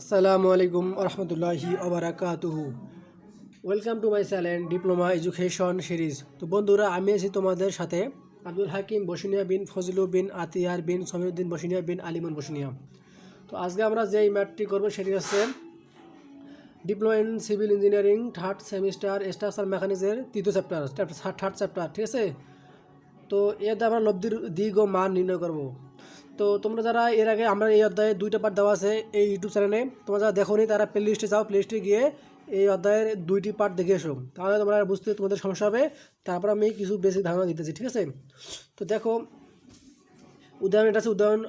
আসসালামু আলাইকুম রহমতুল্লাহি ওবরাকাতুহু। Welcome to my channel diploma education series তো বন্ধুরা, আমি আছি তোমাদের সাথে আব্দুল হাকিম বসুনিয়া বিন ফজলু বিন আতিয়ার বিন সমিউদ্দিন বসুনিয়া বিন আলিমুন বসিনিয়া। তো আজকে আমরা যেই ম্যাটটি করব সেটি হচ্ছে diploma in civil engineering third semester structure মেকানিক্সের তৃতীয় চ্যাপ্টার থার্ড চ্যাপ্টার ঠিক আছে? তো এতে আমরা লব্ধির দিক ও মান নির্ণয় করব। তো তোমরা যারা এর আগে আমরা এই অধ্যায়ে দুইটা পার্ট দেওয়া আছে এই ইউটিউব চ্যানেলে তোমরা যারা দেখো তারা প্লে লিস্টে যাও প্লে লিস্টে গিয়ে এই অধ্যায়ের দুইটি পার্ট দেখে এসো। তাহলে তোমরা বুঝতে তোমাদের সমস্যা হবে। তারপর আমি কিছু বেসিক ধারণা দিতেছি, ঠিক আছে? তো দেখো, উদাহরণ এটা আছে, উদাহরণ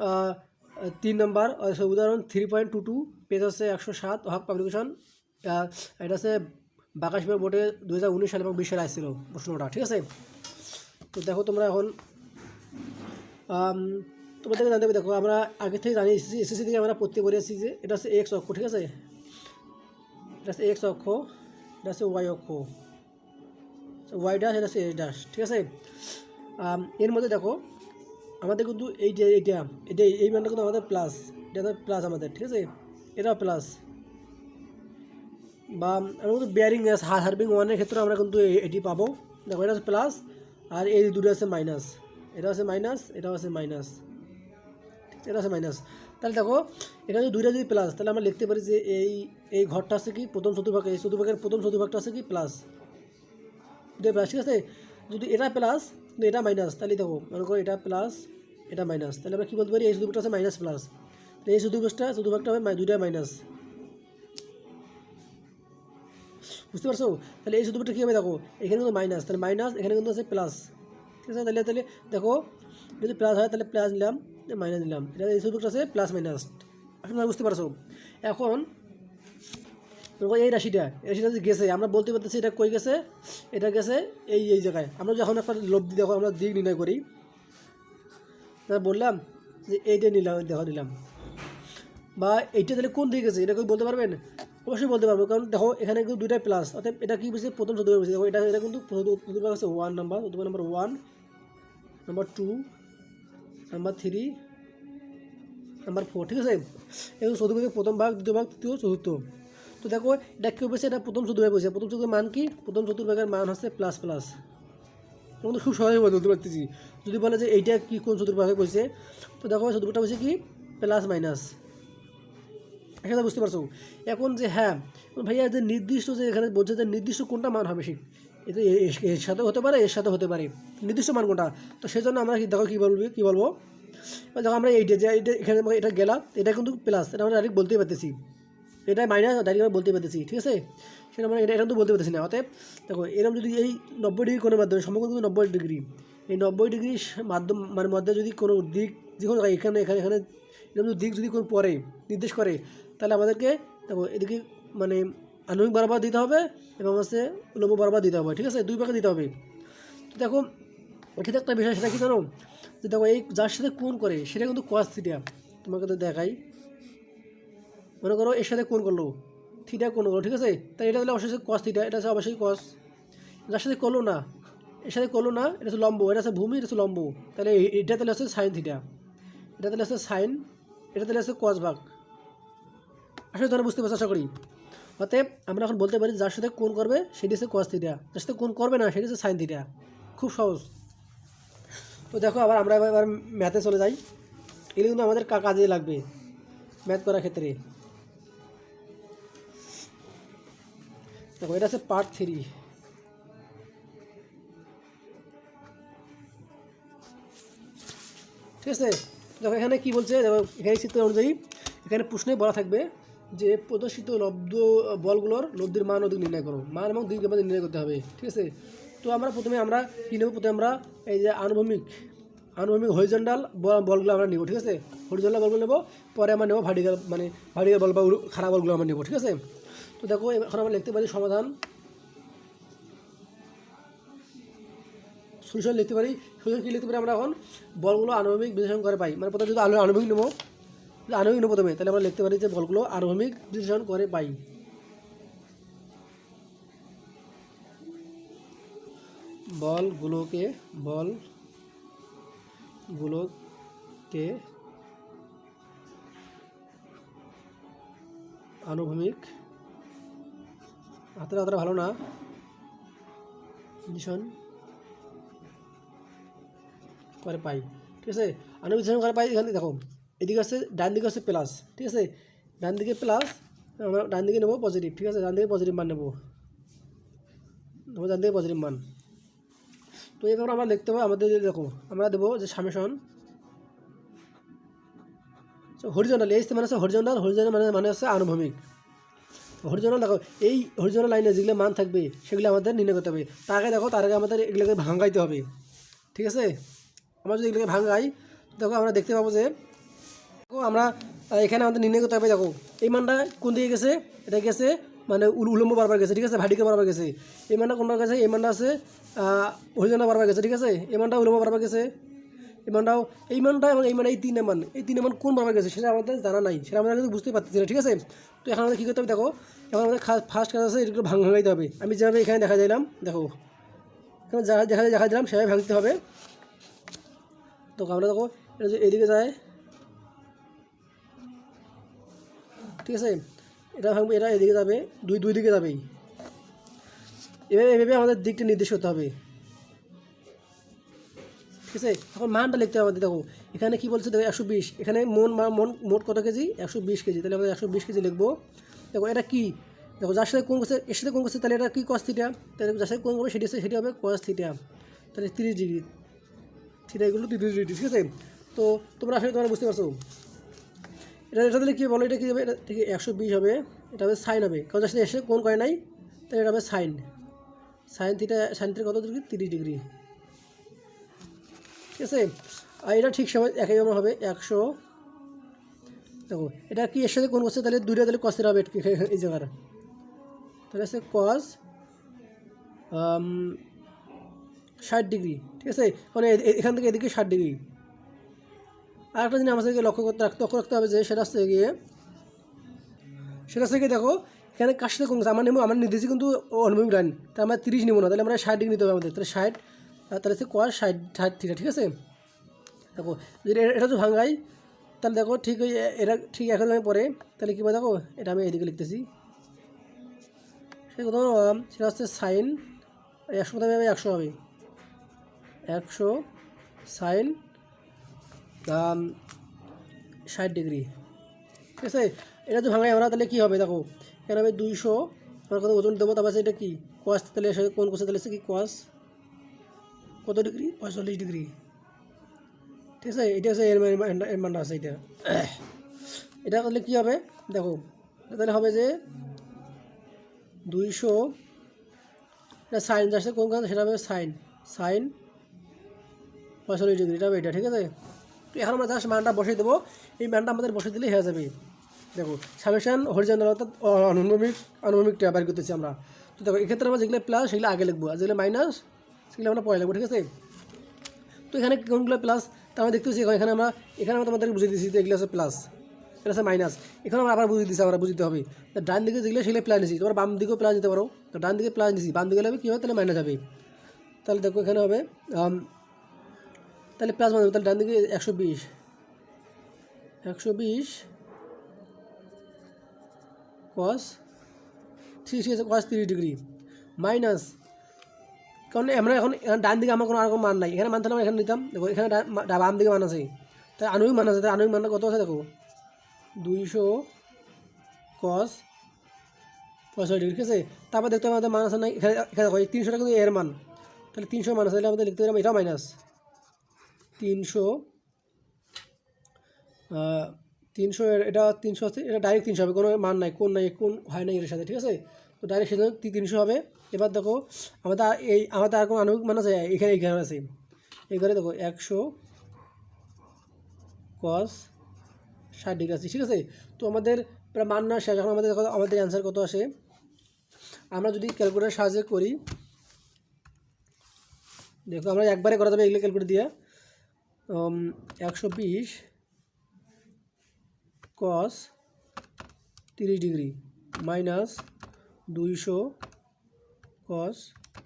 তিন নম্বর উদাহরণ three point two two page হচ্ছে একশো সাত হক পাবলিকেশন এটা হচ্ছে বাকাশ বোর্ডে দু হাজার উনিশ সাল এবং বিশ সালে আসছিল প্রশ্নটা, ঠিক আছে? তো দেখো তোমরা এখন আম, তোমাদেরকে জানতে দেখো আমরা আগে থেকে জানি এসেছি এসএসসি থেকে আমরা পড়তে পড়ে এসেছি যে এটা হচ্ছে এক্স অক্ষ ঠিক আছে? এটা হচ্ছে এক্স অক্ষ এটা হচ্ছে ওয়াই অক্ষ। ওয়াই ডাস এটা হচ্ছে এস ডাস ঠিক আছে? এর মধ্যে দেখো আমাদের কিন্তু এই যে এইটা এটা এই মানটা কিন্তু আমাদের প্লাস এটা প্লাস আমাদের ঠিক আছে? এটাও প্লাস বা আমরা কিন্তু বেয়ারিং হার্বিং ওয়ানের ক্ষেত্রে আমরা কিন্তু এটি পাবো। দেখো এটা হচ্ছে প্লাস আর এই দুটো আছে মাইনাস এটা আছে মাইনাস এটা আছে মাইনাস এটা আছে মাইনাস তাহলে দেখো, এখানে যদি দুইটা যদি প্লাস তাহলে আমরা লিখতে পারি যে এই এই ঘরটা আছে কি প্রথম চতুর্ভাগ, এই চতুর্ভাগের প্রথম চতুর্ভাগটা আছে কি প্লাস দুটো প্লাস ঠিক আছে? যদি এটা প্লাস এটা মাইনাস তাহলে দেখো, মনে করো এটা প্লাস এটা মাইনাস তাহলে আমরা কী বলতে পারি? এই চতুর্ভাগটা আছে মাইনাস প্লাস এই চতুর্ভাগটা চতুর্ভাগটা হবে দুইটা মাইনাস বুঝতে পারছ? তাহলে এই চতুর্ভুজটা কী হবে? দেখো, এখানে কিন্তু মাইনাস তাহলে মাইনাস এখানে কিন্তু আছে প্লাস ঠিক আছে? তাহলে তাহলে দেখো যদি প্লাস হয় তাহলে প্লাস নিলাম মাইনাস নিলাম। এটা এই চতুর্ভুজটা আছে প্লাস মাইনাস তোমরা বুঝতে পারছ। এখন এই রাশিটা এই রাশিটা যে গেছে, আমরা বলতে পারতেছি এটা কই গেছে? এটা গেছে এই এই জায়গায়। আমরা যখন একটা লব্ধি দেখো, আমরা দিক নির্ণয় করি। তাহলে বললাম যে এইটা নিলাম দেখো নিলাম। বা এইটা তাহলে কোন দিকে গেছে? এটা কেউ বলতে পারবেন? অবশ্যই বলতে পারব, কারণ দেখো, এখানে কিন্তু দুইটাই প্লাস অর্থাৎ এটা কি বুঝছে প্রথম চতুর্ভাগ বুঝছে দেখো, এটা এটা কিন্তু চতুর্ভাগ আছে one number number one number two number three number four ঠিক আছে? এবং চতুর্ভাগের প্রথম ভাগ, দ্বিতীয় ভাগ, তৃতীয় চতুর্থ তো দেখো এটা কী বলছে এটা প্রথম চতুর্ভাগ বলছে প্রথম চতুর্ভাগের মান কি? প্রথম চতুর্ভাগের মান হচ্ছে প্লাস প্লাস তখন তো খুব সহজে বলতে পারতেছি যদি বলে যে এইটা কি কোন চতুর্ভাগে বলছে তো দেখো চতুর্ভাগটা বলছে কি? প্লাস মাইনাস এখানে বুঝতে পারছ এখন যে হ্যাঁ ভাইয়া, যে নির্দিষ্ট যে এখানে বলছে যে নির্দিষ্ট কোনটা মান হবে ঠিক এটা এর সাথে হতে পারে, এর সাথে হতে পারে। নির্দিষ্ট মান কোনটা? তো সেই জন্য আমরা দেখো কী বলব কী বলব? দেখো আমরা এইটা যে এইটা এখানে এটা গেলাম, এটা কিন্তু প্লাস এটা আমরা ডাইরেক্ট বলতেই পারতেছি। এটা মাইনাস ডাইরেক্ট আমরা বলতে পারতেছি, ঠিক আছে? সেটা আমরা এটা এটা কিন্তু বলতে পারতেছি না। অতএব দেখো এরকম যদি এই নব্বই ডিগ্রি কোণের মাধ্যমে সম্পর্ক কিন্তু নব্বই ডিগ্রি এই নব্বই ডিগ্রি মাধ্যম মানে মধ্যে যদি কোনো দিক যে কোনো এখানে এখানে এখানে এরকম দিক যদি কোনো পড়ে, নির্দেশ করে, তাহলে আমাদেরকে দেখো এদিকে মানে আনুমিক বরাবর দিতে হবে এবং হচ্ছে উলম্ব বরাবর দিতে হবে, ঠিক আছে? দুই ভাগে দিতে হবে। তো দেখো, এখানে একটা বিষয়, সেটা কি জানো? যে দেখো, এই যার সাথে কোন করে, সেটা কিন্তু কস থিটা তোমাকে তো দেখাই। মনে করো, এর সাথে কোন করল থিটা কোন করল, ঠিক আছে? তাই এটা তাহলে অবশ্যই কস থিটা এটা হচ্ছে অবশ্যই কস যার সাথে করল না, এর সাথে করল না, এটা হচ্ছে লম্ব, এটা হচ্ছে ভূমি, এটা হচ্ছে লম্ব। তাহলে এটা তাহলে হচ্ছে সাইন থিটা এটা তাহলে হচ্ছে সাইন এটা তাহলে হচ্ছে কস ভাগ। আসলে তোমরা বুঝতে পারছ, আশা করি। অতএব আমরা এখন বলতে পারি যার সাথে কোন করবে, সেটি হচ্ছে কস থিটা যার সাথে কোন করবে না, সেটি হচ্ছে সাইন থিটা খুব সহজ। তো দেখো, আবার আমরা এবার ম্যাথে চলে যাই। এগুলো কিন্তু আমাদের কাজে লাগবে ম্যাথ করার ক্ষেত্রে। দেখো, এটা হচ্ছে পার্ট থ্রি ঠিক আছে? দেখো, এখানে কি বলছে? দেখো, এখানে চিত্র অনুযায়ী এখানে প্রশ্নে বলা থাকবে যে প্রদর্শিত লব্ধ বলগুলোর লব্ধির মান দিক নির্ণয় করো। মান এবং দিক আমাদের নির্ণয় করতে হবে, ঠিক আছে? তো আমরা প্রথমে আমরা কী নেব? প্রথমে আমরা এই যে আনুভূমিক আনুভূমিক হরিজন্ডাল বলগুলো আমরা নেব, ঠিক আছে? হরিজন্ডাল বলগুলো নেব, পরে আমরা নেব ভার্টিক্যাল মানে ভার্টিক্যাল বল বা খারাপ বলগুলো আমরা নেব, ঠিক আছে? তো দেখো, এখন আমরা লিখতে পারি সমাধান। সলিউশন লিখতে পারি। সলিউশন কী লিখতে পারি আমরা এখন? বলগুলো আনুভূমিক বিশ্লেষণ করে পাই। মানে প্রথমে যদি আলু আনুভূমিক নেব নেব প্রথমে তাহলে আমরা লিখতে পারি যে বলগুলো আনুভূমিক বিশ্লেষণ করে পাই বলগুলোকে বলগুলোকে আনুভূমিক। হাতের অতটা ভালো না। ভীষণ করে পাই ঠিক আছে? আনুভূমিক করে পাই এখানে দেখো। এদিকে আছে, ডান দিকে আছে প্লাস ঠিক আছে? ডান দিকে প্লাস আমরা ডান দিকে নেব পজিটিভ ঠিক আছে? ডান দিকে পজিটিভ মান নেব। নেব ডান দিকে পজিটিভ মান। তো এবার আমরা দেখতে পাবো আমাদের দেখো আমরা দেবো যে সামেশন হরিজনাল এই মানে হচ্ছে হরিজনাল হরিজনাল মানে মানে হচ্ছে আনুভূমিক। হরিজনাল দেখো, এই হরিজনাল লাইনে যেগুলো মান থাকবে, সেগুলো আমাদের নির্ণয় করতে হবে। তার আগে দেখো, তার আগে আমাদের এগুলোকে ভাঙাইতে হবে। ঠিক আছে? আমরা যদি এগুলোকে ভাঙাই দেখো আমরা দেখতে পাবো যে আমরা এখানে আমাদের নির্ণয় করতে হবে, দেখো, এই মানটা কোন দিকে গেছে? এটা গেছে মানে উল- উলম্ব বরাবর গেছে, ঠিক আছে? ভাটিকে বরাবর গেছে। এই মানটা কোনটা গেছে? এই মানটা আছে হরিজনা বরাবর গেছে, ঠিক আছে? এই মানটা উলম্ব বরাবর গেছে। এই মানটাও এই মানটা এবং এই মান এই তিনে মান, এই তিনে মান কোন বরাবর গেছে সেটা আমাদের জানা নাই, সেটা আমরা কিন্তু বুঝতে পারতেছি না, ঠিক আছে? তো এখন আমাদের কী করতে হবে, দেখো, এখন আমাদের ফার্স্ট কাজ আছে এগুলো ভাঙ, ভাঙাইতে হবে। আমি যেভাবে এখানে দেখা দিলাম, দেখো, এখানে যা, দেখা দেখা দিলাম, সেভাবে ভাঙতে হবে। তো আমরা, দেখো, এটা যে এদিকে যায় ঠিক আছে? এটা ভাঙবে, এটা এদিকে যাবে, দুই দুই দিকে যাবেই। এভাবে এভাবে আমাদের দিকটা নির্দেশ হতে হবে। ঠিক আছে? এখন মানটা লিখতে হবে আমাদের, দেখো। এখানে কি বলছে? দেখো, একশো বিশ। এখানে মন মন, মোট কত কেজি? একশো বিশ কেজি। তাহলে আমরা একশো বিশ কেজি লিখব। দেখো, এটা কি? দেখো, যার সাথে কোন করছে, এর সাথে কোন করছে, তাহলে এটা কি কস থিটা তাহলে যার সাথে কোন করবে, সেটি সেটি হবে কস থিটা তাহলে তিরিশ ডিগ্রি। থিটা এগুলো তিরিশ ডিগ্রি, ঠিক আছে? তো তোমরা আসলে তোমরা বুঝতে পারছ। এটা এটা তাহলে কী বলো, এটা কী হবে? এটা থেকে একশো বিশ হবে, এটা হবে সাইন হবে। কারণ যার সাথে এসে কোন করে নাই তাহলে এটা হবে sine sine theta sine theta কত ডিগ্রি? তিরিশ ডিগ্রি। ঠিক আছে? আর এটা ঠিক সময় একই রকম হবে, একশো। দেখো, এটা কি এর সাথে কোন করছে তাহলে দুইটা তাহলে কসের হবে এই জায়গার। তাহলে আছে কস ষাট ডিগ্রি। ঠিক আছে? মানে এখান থেকে এদিকে ষাট ডিগ্রি। আর একটা জিনিস আমাদেরকে লক্ষ্য করতে লক্ষ্য রাখতে হবে যে সেটা হচ্ছে গিয়ে, সেটা হচ্ছে গিয়ে দেখো, এখানে কার সাথে আমার নেব আমার নির্দেশে কিন্তু অনুভূমিক লাইন তাহলে আমরা তিরিশ নিবো না, তাহলে আমরা ষাট ডিগ্রি নিতে হবে আমাদের, তাহলে ষাট তাহলে হচ্ছে কস ষাট ষাট ঠিক ঠিক আছে? দেখো, যদি এটা তো ভাঙাই তাহলে দেখো ঠিক ওই এটা ঠিক আমি পরে, তাহলে কী দেখো, এটা আমি এদিকে লিখতেছি। সে কথা সেটা হচ্ছে সাইন একশো কথা হবে, একশো হবে। একশো সাইন ষাট ডিগ্রি। ঠিক আছে? এটা যদি ভাঙাই আমরা, তাহলে কী হবে? দেখো, এখানে হবে দুইশো। আমরা কত ওজন দেবো? তারপর এটা কি? কোয়াস তাহলে কোন কোষে তাহলে কি কোয়াস কত ডিগ্রি? পঁয়তাল্লিশ ডিগ্রি। ঠিক আছে? এটা হচ্ছে এর মান- মানটা আছে এটা। এটা তাহলে কী হবে? দেখো তাহলে হবে যে দুইশো। এটা সাইন যাচ্ছে কোন কারণে সেটা হবে সাইন। সাইন পঁয়তাল্লিশ ডিগ্রি। এটা হবে এটা, ঠিক আছে? এখন আমরা জাস্ট মানটা বসিয়ে দেবো। এই মানটা আমাদের বসিয়ে দিলেই হয়ে যাবে। দেখো সামেশান হরিজন্টাল অর্থাৎ অনুভূমিক অনুভূমিকটা বের করতেছি আমরা। তো দেখো এক্ষেত্রে আমরা যেগুলো প্লাস সেগুলো আগে লিখব। আর যেগুলো মাইনাস সেগুলো আমরা পরে লিখব ঠিক আছে? তো এখানে কোনগুলো প্লাস তা আমরা দেখতেছি এখন আমরা এখানে আমরা তোমাদের বুঝিয়ে দিচ্ছি এগুলো আছে প্লাস এটা আছে মাইনাস এখানে আমরা আবার বুঝিয়ে দিচ্ছি আমরা বুঝতে হবে। তো ডান দিকে যেগুলো সেগুলো প্লাস নিচ্ছি তোমার বাম দিকেও প্লাস দিতে পারো। তো ডান দিকে প্লাস নিচ্ছি বাম দিকে হবে কী হবে? তাহলে মাইনাস হবে। তাহলে দেখো এখানে হবে আম, তাহলে প্লাস মাইনাস তাহলে ডান দিকে একশো বিশ। একশো বিশ কস থ্রি কস তিরিশ ডিগ্রি। মাইনাস, কারণ আমরা এখন ডান দিকে আমার কোনো আর কোনো মান নাই। এখানে মান থাকলে আমরা এখানে নিতাম। দেখো, এখানে বাম দিকে মান আছে। তাই আনুবিক মান আছে, তাই আনুবিক মানটা কত আছে দেখো? দুইশো কস পঁয়ষট্টি ডিগ্রি, ঠিক আছে? তারপর দেখতে হবে আমাদের মান আছে নাই। এখানে এখানে দেখো, এই তিনশোটা কিন্তু এর মান। তাহলে তিনশো মান আছে, তাহলে আমাদের লিখতে পারলাম এটা মাইনাস। তিনশো তিনশো এটা তিনশো আছে, এটা ডাইরেক্ট তিনশো হবে, কোনো মান নাই, কোন নাই, কোন হয় না এর সাথে, ঠিক আছে? তো ডাইরেক্ট সেজন্য তিনশো হবে। এবার দেখো, আমাদের এই, আমাদের আর কোনো আনুবিক মান আছে? এখানে এখানে আছে। এবারে দেখো, একশো কস ষাট ডিগ্রি আছে, ঠিক আছে? তো আমাদের প্রায় মান না শেষ, এখন আমাদের দেখো, আমাদের অ্যান্সার কত আসে? আমরা যদি ক্যালকুলেটার সাহায্যে করি, দেখো আমরা একবারে করা যাবে এগুলো ক্যালকুলেট দিয়ে। একশো বিশ কস তিরিশ ডিগ্রি মাইনাস দুইশো কস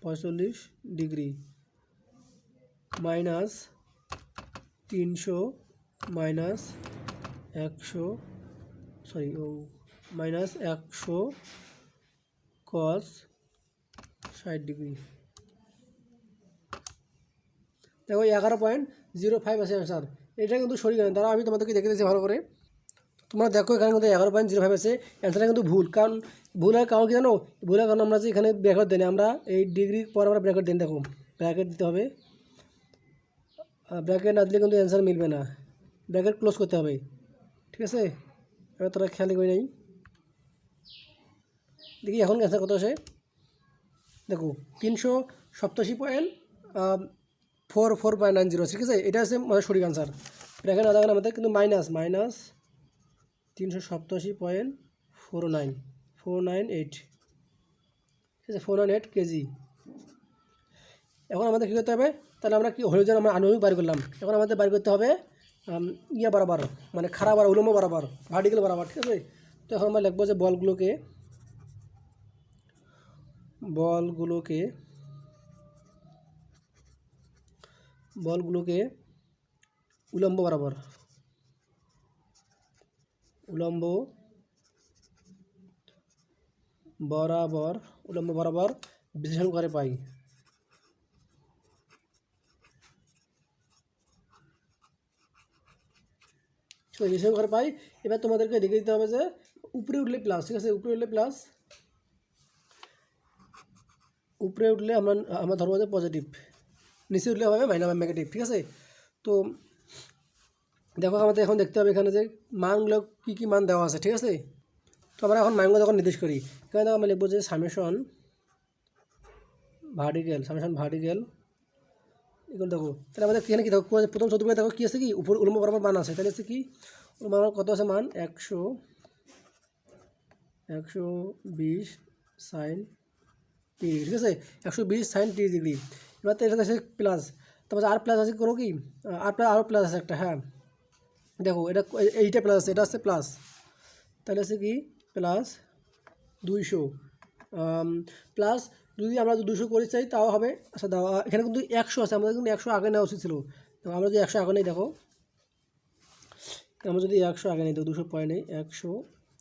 পঁয়তাল্লিশ ডিগ্রি মাইনাস তিনশো মাইনাস একশো সরি ও, মাইনাস একশো কস ষাট ডিগ্রি। দেখো এগারো পয়েন্ট জিরো ফাইভ আছে অ্যান্সার এটা কিন্তু সরি গান তারা আমি তোমাদেরকে দেখে দিয়েছি ভালো করে। তোমরা দেখো, এখানে কিন্তু এগারো পয়েন্ট জিরো ফাইভ আছে। অ্যান্সারটা কিন্তু ভুল, কারণ ভুল হয় কারণ কি জানো? ভুল হয় কারণ আমরা যে এখানে ব্র্যাকেট দেন আমরা এই ডিগ্রির পর আমরা ব্র্যাকেট দেন দেখো। ব্র্যাকেট দিতে হবে। ব্র্যাকেট না দিলে কিন্তু অ্যান্সার মিলবে না। ব্র্যাকেট ক্লোজ করতে হবে। ঠিক আছে? এবার তোরা খেয়াল করে নেই। দেখি এখন অ্যান্সার কত আসে? দেখো, তিনশো সপ্তাশি point four four point nine zero, ঠিক আছে? এটা হচ্ছে আমাদের সঠিক আনসার ব্র্যাকেট না থাকলে আমাদের কিন্তু মাইনাস মাইনাস তিনশো সপ্তাশি point four nine four nine eight ঠিক আছে? ফোর নাইন এইট কেজি এখন আমাদের কী করতে হবে? তাহলে আমরা কি হরিজন আমরা আনুমানিক বার করলাম। এখন আমাদের বার করতে হবে ইয়ে বরাবর মানে খারাপ আর উলম্ব বরাবর ভার্টিক্যাল বরাবর, ঠিক আছে? তো এখন আমরা লিখব যে বলগুলোকে বলগুলোকে বলগুলোকে উলম্ব বরাবর। উলম্ব বরাবর উলম্ব বরাবর বিশ্লেষণ করে পাই। তো বিশ্লেষণ করে পাই। এবার তোমাদেরকে দেখে দিতে হবে যে উপরে উঠলে প্লাস ঠিক আছে? উপরে উঠলে প্লাস উপরে উঠলে আমরা আমরা ধরবো যে পজিটিভ নিচে উঠলে হবে মাইনাস নেগেটিভ ঠিক আছে? তো দেখো আমাদের এখন দেখতে হবে এখানে যে মানগুলো কী কী মান দেওয়া আছে, ঠিক আছে? তো আমরা এখন মানগুলো যখন নির্দেশ করি। এখানে আমরা লিখব যে সামেশন ভার্টিক্যাল সামেশন ভার্টিক্যাল এগুলো দেখো, তাহলে আমাদের এখানে কি দেখো প্রথম চতুর্ভুজে দেখো কী আছে কি? উপর উলম্ব বরাবর মান আছে, তাহলে হচ্ছে কি? উলম্ব বরাবর কত আছে মান? একশো একশো বিশ সাইন ডিগ্রি ঠিক আছে? একশো বিশ সাইন তিরিশ ডিগ্রি এটা প্লাস তারপর আর প্লাস আছে কোনো কি? আর প্লাস আরও প্লাস আছে একটা হ্যাঁ। দেখো, এটা এইটা প্লাস আছে, এটা আছে প্লাস তাহলে আছে কি? প্লাস দুইশো। প্লাস যদি আমরা দুশো করে চাই, তাও হবে আচ্ছা দাও এখানে কিন্তু একশো আছে, আমাদের কিন্তু একশো আগে নেওয়া উচিত ছিল। আমরা যদি একশো আগে নেই, দেখো। আমরা যদি একশো আগে নেই, দেখো দুশো পয়েন্ট নেই, একশো,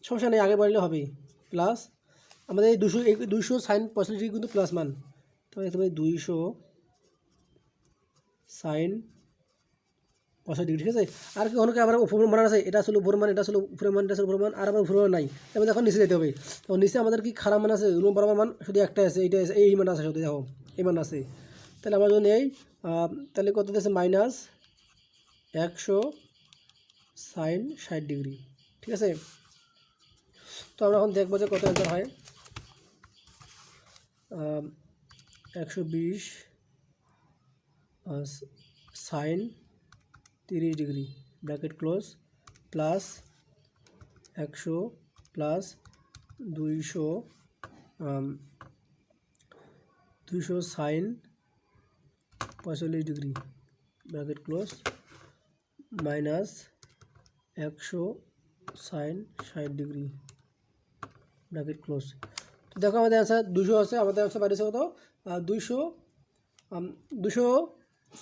সমস্যা নেই, আগে বাড়লে হবে প্লাস আমাদের এই দুশো এই দুশো সাইন পঁয়ষট্টি কিন্তু প্লাস মান। তো দুইশো সাইন পঁয়ষট্টি ডিগ্রি, ঠিক আছে? আর কি অনেকে আবার উপর মান আছে, এটা আসলে উপর মান, এটা আসলে উপরে মান, এটা আসলে উপর মান, আর আবার উপর নাই। তাহলে এখন নিচে যেতে হবে। তো নিচে আমাদের কি খারাপ মান আছে? রুম বরাবর মান, শুধু একটাই আছে এইটা আছে, এই মান আছে, শুধু দেখো, এই মান আছে। তাহলে আমরা যদি নেই তাহলে কত দিয়েছে? মাইনাস একশো সাইন ষাট ডিগ্রি, ঠিক আছে? তো আমরা এখন দেখব যে কত অ্যান্সার হয়। একশো বিশ সাইন তিরিশ ডিগ্রি, ব্র্যাকেট ক্লোজ, প্লাস একশো, প্লাস দুইশো দুইশো সাইন পঁয়তাল্লিশ ডিগ্রি, ব্র্যাকেট ক্লোজ, মাইনাস একশো সাইন ষাট ডিগ্রি, ব্র্যাকেট ক্লোজ। তো দেখো আমাদের অ্যান্সার দুশো আছে, আমাদের অ্যান্সার বাড়িয়েছে কত? দুইশো দুশো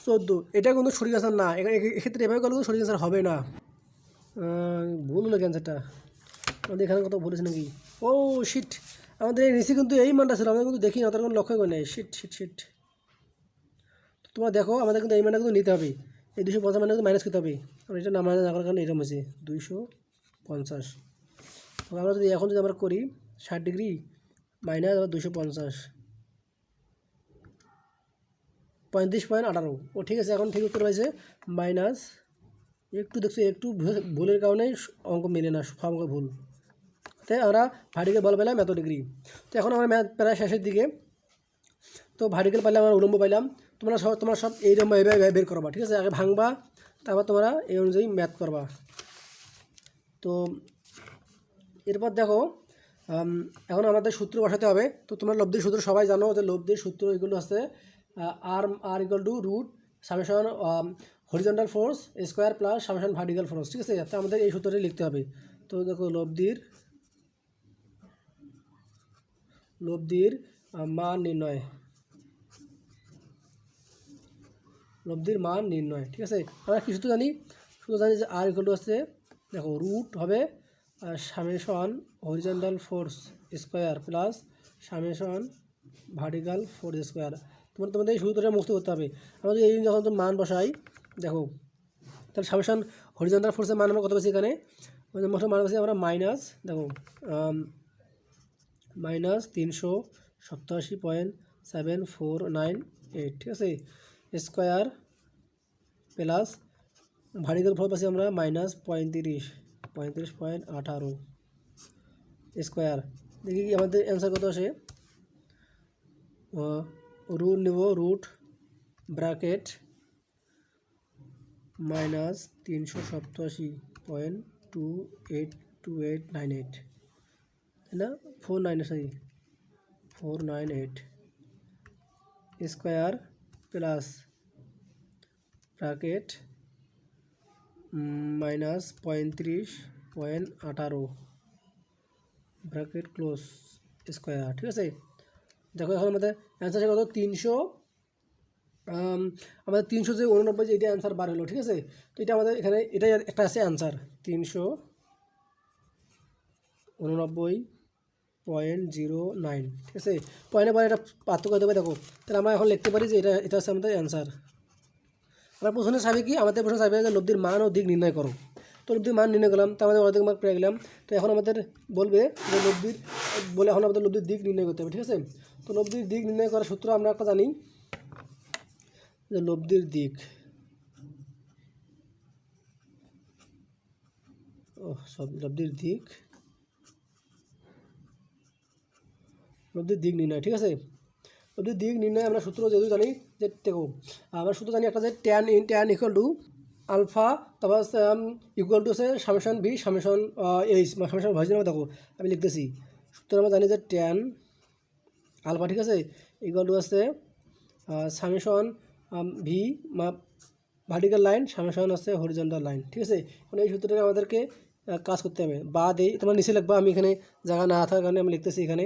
চোদ্দ। এটা কিন্তু সঠিক অ্যান্সার না। এক্ষেত্রে এভাবে করলে কিন্তু সঠিক অ্যান্সার হবে না। ভুল হলো ক্যান্সারটা আমাদের এখানে ভুল আছে নাকি? ও শিট আমাদের এই নিচে কিন্তু এই মানটা ছিল। আমাদের কিন্তু দেখি না তার কোনো লক্ষ্য করে নেই শিট শিট শিট তোমরা দেখো, আমাদের কিন্তু এই মানটা কিন্তু নিতে হবে। এই দুশো পঞ্চাশ মানে কিন্তু মাইনাস করতে হবে। আর এটা না মাইনাস না করার কারণে এরকম হয়েছে। দুইশো পঞ্চাশ। আমরা যদি এখন যদি আমরা করি ষাট ডিগ্রি মাইনাস আবার দুশো পঞ্চাশ। পঁয়ত্রিশ পয়েন্ট আঠারো। ও ঠিক আছে, এখন ঠিক উত্তর হয়েছে মাইনাস একটু দেখছি, একটু ভুলের কারণে অঙ্ক মেলে না, সব অঙ্ক ভুল। তাই আমরা ভার্টিক্যাল বল পেলাম এত ডিগ্রি তো এখন আমরা ম্যাথ প্রায় শেষের দিকে। তো ভার্টিক্যাল পাইলাম, আমরা উলম্ব পাইলাম। তোমরা সব তোমরা সব এইরকম এভাবে এভাবে বের করবা, ঠিক আছে? আগে ভাঙবা, তারপর তোমরা এই অনুযায়ী ম্যাথ করবা। তো এরপর দেখো এখন আমাদের সূত্র বসাতে হবে। তো তোমরা লব্ধির সূত্র সবাই জানো যে লব্ধির সূত্র এগুলো আছে আর R equal to root summation horizontal force square plus summation vertical force ঠিক আছে? তো আমাদের এই সূত্রটি লিখতে হবে। তো দেখো, লব্ধির লব্ধির মান নির্ণয়। লব্ধির মান নির্ণয়, ঠিক আছে? আমরা কি সূত্র জানি? শুধু জানি যে আর ইকুয়াল টু আছে দেখো রুট হবে summation horizontal force square plus summation vertical force square তোমার তোমাদের সূত্রটা মুক্ত করতে হবে। আমরা যদি এই যখন মান বসাই, দেখো, তাহলে সামেশন হরিজেন্টাল ফোর্সের মান আমরা কত পেয়েছি এখানে? মান পেয়েছি আমরা মাইনাস দেখো মাইনাস তিনশো সপ্তাশি point seven four nine eight ঠিক আছে? স্কোয়ার প্লাস ভারিকেল ফল পাচ্ছি আমরা মাইনাস পঁয়ত্রিশ পঁয়ত্রিশ পয়েন্ট আঠারো স্কোয়ার দেখি কি আমাদের অ্যান্সার কত আসে? রুট নেব রুট ব্র্যাকেট মাইনাস তিনশো সপ্তাশি point two eight two eight nine eight তাই না? Four nine sorry four nine eight square plus bracket minus পঁয়ত্রিশ পয়েন্ট আঠারো ব্র্যাকেট ক্লোজ স্কোয়ার ঠিক আছে? দেখো এখন আমাদের অ্যান্সার কত তিনশো আমাদের তিনশো যে উননব্বই যে, এটা অ্যান্সার বার হলো, ঠিক আছে? তো এটা আমাদের এখানে, এটাই একটা আছে অ্যান্সার তিনশো উননব্বই পয়েন্ট জিরো নাইন ঠিক আছে? পয়েন্টের পরে এটা পার্থক্য দেবে, দেখো। তাহলে আমরা এখন লিখতে পারি যে এটা এটা হচ্ছে আমাদের অ্যান্সার আমরা প্রশ্নে চাইবে কি আমাদের প্রশ্নে চাইবে যে লব্ধির মান ও দিক নির্ণয় করো। তো লব্ধির মান নির্ণয় করলাম তো আমাদের অর্ধেক মার্ক পেয়ে গেলাম। তো এখন আমাদের বলবে যে লব্ধির, বলে এখন আমাদের লব্ধির দিক নির্ণয় করতে হবে, ঠিক আছে? তো লব্ধির দিক নির্ণয় করার সূত্র আমরা একটা জানি যে লব্ধির দিক। ও সব লব্ধির দিক। লব্ধির দিক নির্ণয়, ঠিক আছে? লব্ধির দিক নির্ণয় আমরা সূত্র যেহেতু জানি, যে দেখো, আমরা সূত্র জানি একটা যে tan in tan equal to alpha, তারপর ইকুয়াল টু আছে summation B summation H summation ভাইজ দেখো, আমি লিখতেছি। সূত্র আমরা জানি যে ট্যান আলফা, ঠিক আছে? ইকুয়াল টু আছে summation V vertical line summation আছে হরিজন্টাল লাইন ঠিক আছে? মানে এই সূত্রটা আমাদেরকে কাজ করতে হবে। বা দেই তোমার নিচে লিখবা, আমি এখানে জায়গা না থাকার কারণে আমি লিখতেছি এখানে।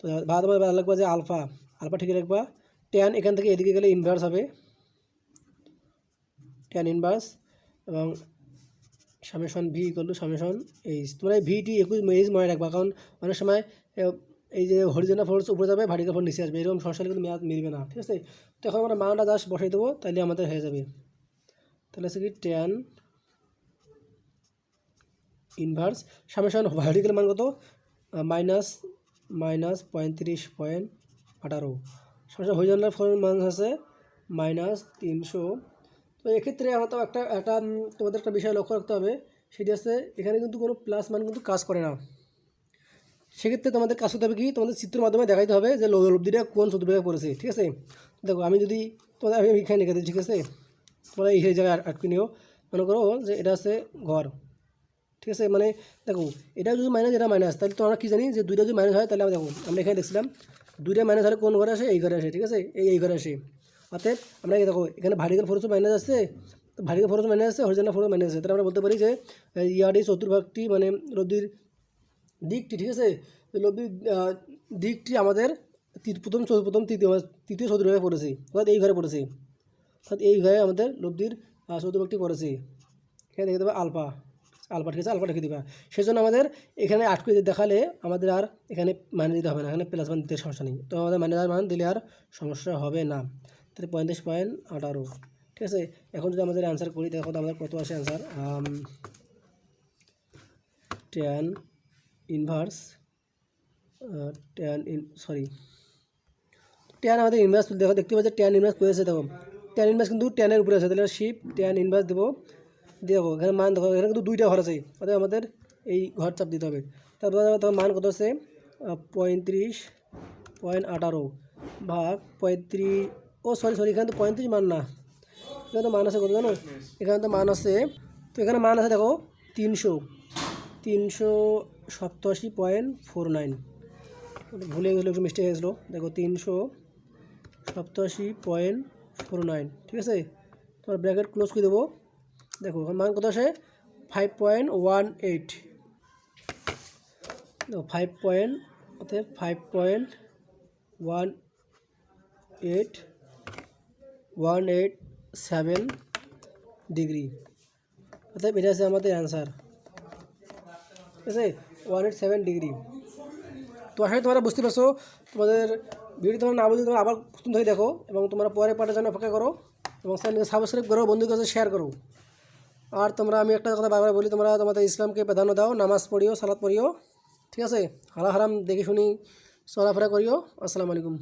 তো বা তোমার লিখবা যে আলফা আলফা ঠিক রাখবা ট্যান এখান থেকে এদিকে গেলে ইনভার্স হবে। ট্যান ইনভার্স এবং summation V equal to summation H তোমরা এই ভিটি একুশ এইচ মনে রাখবা, কারণ অনেক সময় এই যে হরিজেন্টাল ফোর্স উপরে যাবে ভার্টিক্যাল ফোর্স নিচে আসবে, এরকম সমস্যা কিন্তু মেয়াদ মিলবে না, ঠিক আছে? তো এখন আমরা মানটা জাস্ট বসাই দেবো, তাহলে আমাদের হয়ে যাবে। তাহলে হচ্ছে কি? ট্যান ইনভার্স সামেশন ভার্টিক্যাল মান কত? মাইনাস মাইনাস পঁয়ত্রিশ পয়েন্ট আঠারো। সামেশন হরিজন্টাল ফোর্স মান আছে মাইনাস তিনশো তো এক্ষেত্রে আমার তো একটা একটা তোমাদের একটা বিষয় লক্ষ্য রাখতে হবে। সেটি আছে এখানে কিন্তু কোনো প্লাস মান কিন্তু কাজ করে না। সেক্ষেত্রে তোমাদের কাজ করতে হবে কি, তোমাদের চিত্রের মাধ্যমে দেখাইতে হবে যে লব্ধিটা কোন চতুর্ভাগে পড়েছে ঠিক আছে? দেখো, আমি যদি তোমাদের, আমি এখানে লিখে দিই ঠিক আছে? তোমরা এই জায়গায় আটকে নিও। মনে করো যে এটা আছে ঘর, ঠিক আছে? মানে দেখো, এটা যদি মাইনাস এটা মাইনাস তাহলে তো আমরা কী জানি যে দুইটা যদি মাইনাস হয়, তাহলে আমরা দেখো, আমরা এখানে দেখছিলাম, দুইটা মাইনাস হলে কোন ঘরে আসে? এই ঘরে আসে, ঠিক আছে? এই এই ঘরে আসে। অতএব আমরা দেখো, এখানে ভারিকাল ফোরসও মাইনাস আসছে, তো ভারিকাল ফোরস মাইনাস আছে হরিজেন্টাল ফোরস মাইনাস আছে তাহলে আমরা বলতে পারি যে ইয়ার এই চতুর্ভাগটি মানে লব্ধির দিকটি, ঠিক আছে? লব্ধির দিকটি আমাদের প্রথম প্রথম, তৃতীয় তৃতীয় চতুর্ভাগে পড়েছে। অর্থাৎ এই ঘরে পড়েছে। অর্থাৎ এই ঘরে আমাদের লব্ধির চতুর্ভাগটি পড়েছে। এখানে দেখে দেবে আলফা। আলফা, ঠিক আছে? আলফা রেখে দিবা। সেই জন্য আমাদের এখানে আটকে দেখালে আমাদের আর এখানে মানে দিতে হবে না। এখানে প্লাস মান দিতে সমস্যা নেই। তো আমাদের মাইনাস মান দিলে আর সমস্যা হবে না। তাহলে পঁয়ত্রিশ পয়েন্ট আঠারো। ঠিক আছে? এখন যদি আমাদের অ্যান্সার করি, দেখো আমাদের কত আসে answer tan inverse tan in sorry tan আমাদের ইনভার্স দেখো, দেখতে পাচ্ছি টেন ইনভার্স করেছে দেখো? টেন ইনভার্স কিন্তু টেনের উপরে আছে তাহলে শিপ টেন ইনভার্স দেবো দেখো এখানে মান দেখো, এখানে কিন্তু দুইটা ঘর আছে অর্থাৎ আমাদের এই ঘর চাপ দিতে হবে। তারপর তখন মান কত আছে পঁয়ত্রিশ পয়েন্ট আঠারো ভাগ পঁয়ত্রিশ ও সরি সরি এখানে তো পঁয়ত্রিশ মান না এখানে তো মান আছে কত জানো? এখানে তো মান আছে, তো এখানে মান আছে দেখো, তিনশো। তিনশো সপ্তাশি পয়েন্ট ফোর নাইন ভুলে গেছিল, একটু মিস্টেক হয়েছিলো দেখো, তিনশো সপ্তাশি পয়েন্ট ফোর নাইন ঠিক আছে? তোমার ব্র্যাকেট ক্লোজ করে দেবো। দেখো, এখন মান কত আসে? ফাইভ পয়েন্ট ওয়ান এইট দেখো ফাইভ পয়েন্ট অর্থাৎ five point one eight one eight seven degree অর্থাৎ এটা আছে আমাদের অ্যান্সার ঠিক আছে ওয়ান এইট সেভেন ডিগ্রি তো আসলে তোমরা বুঝতে পারছ তোমাদের ভিডিও তোমরা না বুঝলে তোমরা আবার প্রথম থেকে দেখো এবং তোমরা পরে পাঠার জন্য অপেক্ষা করো এবং চ্যানেলকে সাবস্ক্রাইব করো বন্ধুর কাছে শেয়ার করো আর তোমরা আমি একটা কথা বারবার বলি তোমরা তোমাদের ইসলামকে প্রাধান্য দাও নামাজ পড়িও সালাদ পড়িও ঠিক আছে হারা হারাম দেখে শুনি চলাফেরা করিও আসসালামু আলাইকুম